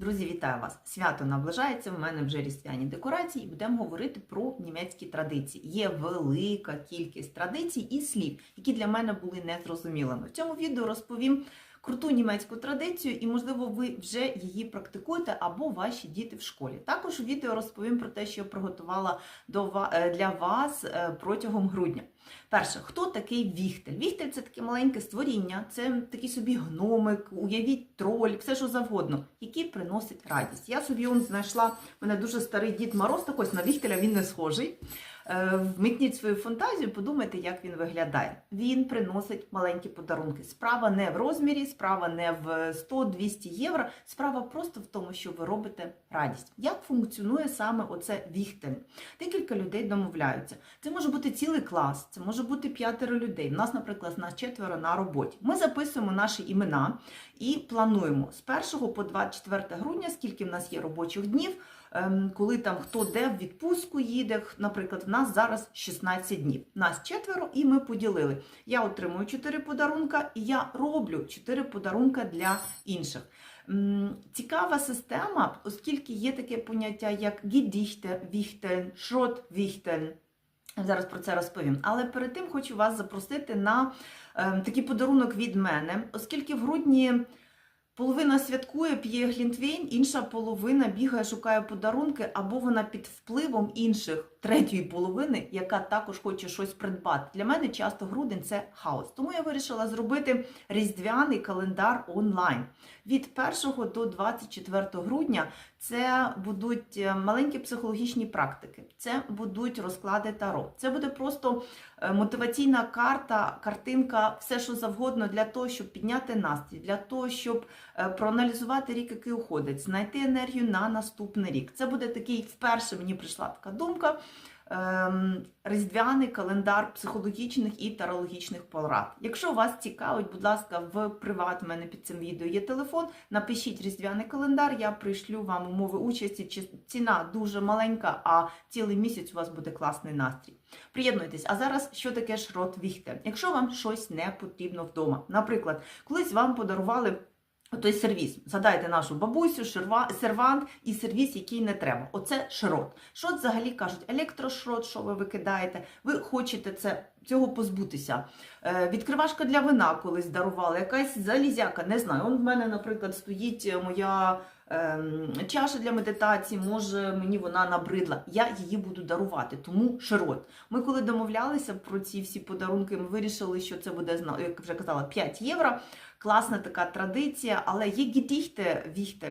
Друзі, вітаю вас! Свято наближається. В мене вже різдвяні декорації, і будемо говорити про німецькі традиції. Є велика кількість традицій і слів, які для мене були незрозумілими. В цьому відео розповім круту німецьку традицію, і, можливо, ви вже її практикуєте або ваші діти в школі. Також у відео розповім про те, що я приготувала до е, для вас е, протягом грудня. Перше, хто такий віхтель? Віхтель це таке маленьке створіння, це такий собі гномик, уявіть троль, все що завгодно, який приносить радість. Я собі он знайшла, в мене дуже старий дід Мороз, так ось на віхтеля він не схожий. Е, Вмикніть свою фантазію, подумайте, як він виглядає. Він приносить маленькі подарунки. Справа не в розмірі, справа не в 100-200 євро. Справа просто в тому, що ви робите радість. Як функціонує саме оце віхтель? Декілька людей домовляються. Це може бути цілий клас, це може бути п'ятеро людей. У нас, наприклад, нас четверо на роботі. Ми записуємо наші імена і плануємо з 1 по 24 грудня, скільки в нас є робочих днів. ем, Коли там хто де в відпустку їде, наприклад, в нас зараз 16 днів. Нас четверо, і ми поділили. Я отримую 4 подарунка, і я роблю 4 подарунка для інших. Цікава система, оскільки є таке поняття як гідіхте, віхтель, шрот віхтель. Зараз про це розповім. Але перед тим хочу вас запросити на е, такий подарунок від мене, оскільки в грудні половина святкує, п'є глінтвейн, інша половина бігає, шукає подарунки, або вона під впливом інших третьої половини, яка також хоче щось придбати. Для мене часто грудень це хаос. Тому я вирішила зробити різдвяний календар онлайн. Від 1 до 24 грудня це будуть е, маленькі психологічні практики, це будуть розклади таро. Це буде просто мотиваційна карта, картинка, все що завгодно для того, щоб підняти настрій, для того, щоб е, проаналізувати рік, який уходить, знайти енергію на наступний рік. Це буде такий вперше мені прийшла така думка. Ем, Різдвяний календар психологічних і тарологічних порад. Якщо вас цікавить, будь ласка, в приват мене під цим відео є телефон. Напишіть різдвяний календар, я пришлю вам умови участі. Ціна дуже маленька, а цілий місяць у вас буде класний настрій. Приєднуйтесь. А зараз що таке шрот віхте? Якщо вам щось не потрібно вдома, наприклад, колись вам подарували. Той сервіс. Задайте нашу бабусю, сервант і сервіс, який не треба. Оце шрот. Шрот взагалі кажуть, електрошрот, що ви викидаєте. Ви хочете це, цього позбутися. Е, відкривашка для вина колись дарували, якась залізяка, не знаю. Он в мене, наприклад, стоїть е, моя ем, чаша для медитації, може мені вона набридла. Я її буду дарувати, тому широт. Ми коли домовлялися про ці всі подарунки, ми вирішили, що це буде, як вже казала, 5 євро. Класна така традиція, але є гідіхте віхте.